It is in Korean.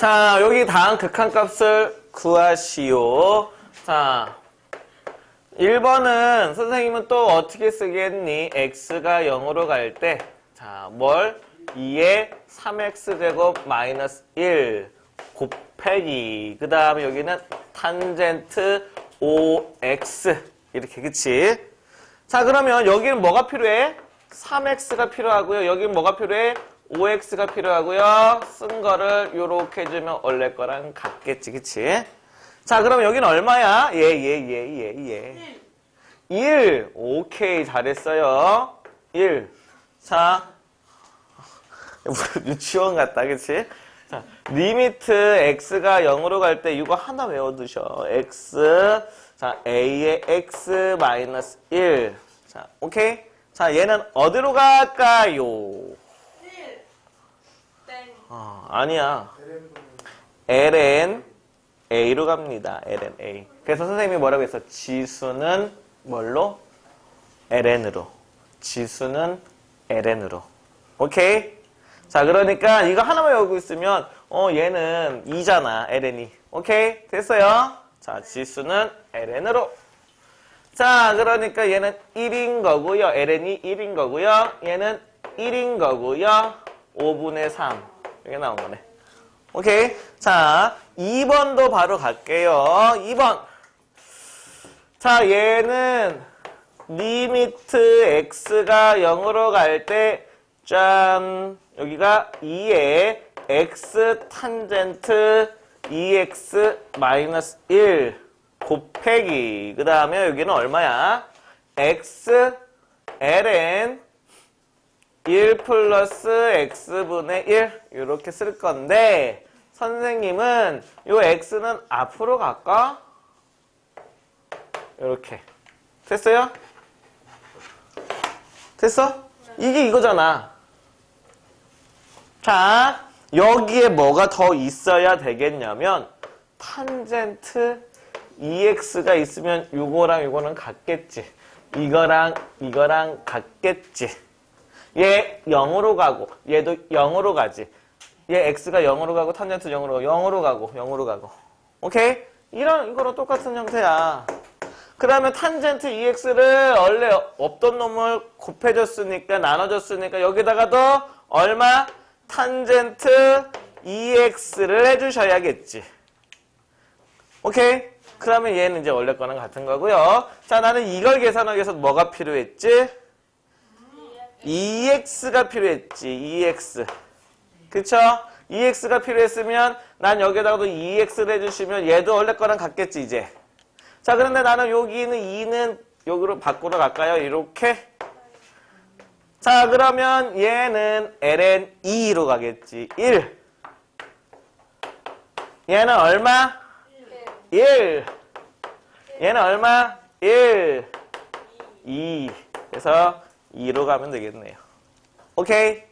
자, 여기 다음 극한값을 구하시오. 자, 1번은 선생님은 또 어떻게 쓰겠니? x가 0으로 갈 때, 자, 뭘? 2에 3x제곱 마이너스 1 곱하기. 그 다음에 여기는 탄젠트 5x. 이렇게, 그치? 자, 그러면 여기는 뭐가 필요해? 3x가 필요하고요. 여기는 뭐가 필요해? 5x가 필요하고요. 쓴 거를 요렇게 해주면 원래 거랑 같겠지, 그치? 자, 그럼 여기는 얼마야? 예, 예, 예, 예, 예. 1. 오케이, 잘했어요. 1. 자, 유치원 같다, 그치? 자, 리미트 x가 0으로 갈 때 이거 하나 외워두셔. x, 자, a의 x 마이너스 1. 자, 오케이? 자, 얘는 어디로 갈까요? 1. 땡. 어, 아니야. ln a로 갑니다. ln a. 그래서 선생님이 뭐라고 했어? 지수는 뭘로? ln으로. 지수는 ln으로. 오케이? 자, 그러니까 이거 하나만 외우고 있으면 어 얘는 2잖아. ln이. 오케이? 됐어요? 자, 지수는 ln으로. 자, 그러니까 얘는 1인 거고요. ln이 1인 거고요. 얘는 1인 거고요. 5분의 3. 이게 나온 거네. 오케이. 자, 2번도 바로 갈게요. 2번. 자, 얘는 리미트 x가 0으로 갈 때, 짠, 여기가 2에 x 탄젠트 2x 마이너스 1 곱하기. 그 다음에 여기는 얼마야? x ln 1 플러스 x분의 1 이렇게 쓸 건데 선생님은 이 x는 앞으로 갈까? 이렇게 됐어요? 됐어? 이게 이거잖아 자 여기에 뭐가 더 있어야 되겠냐면 탄젠트 2x가 있으면 이거랑 이거는 같겠지 이거랑 이거랑 같겠지 얘 0으로 가고 얘도 0으로 가지. 얘 x가 0으로 가고 탄젠트 0으로 가고 0으로 가고 0으로 가고. 오케이? 이런 이거랑 똑같은 형태야. 그 다음에 탄젠트 2x를 원래 없던 놈을 곱해줬으니까 나눠줬으니까 여기다가도 얼마? 탄젠트 2x를 해주셔야겠지. 오케이? 그러면 얘는 이제 원래 거랑 같은 거고요. 자, 나는 이걸 계산하기 위해서 뭐가 필요했지? 2x가 필요했지. 2x. 그쵸? 2x가 필요했으면 난 여기다가도 2x를 해주시면 얘도 원래 거랑 같겠지 이제. 자 그런데 나는 여기는 2는 여기로 바꾸러 갈까요? 이렇게. 자 그러면 얘는 ln 2로 가겠지. 1. 얘는 얼마? 1. 얘는 얼마? 1. 2. 그래서 2로 가면 되겠네요. 오케이?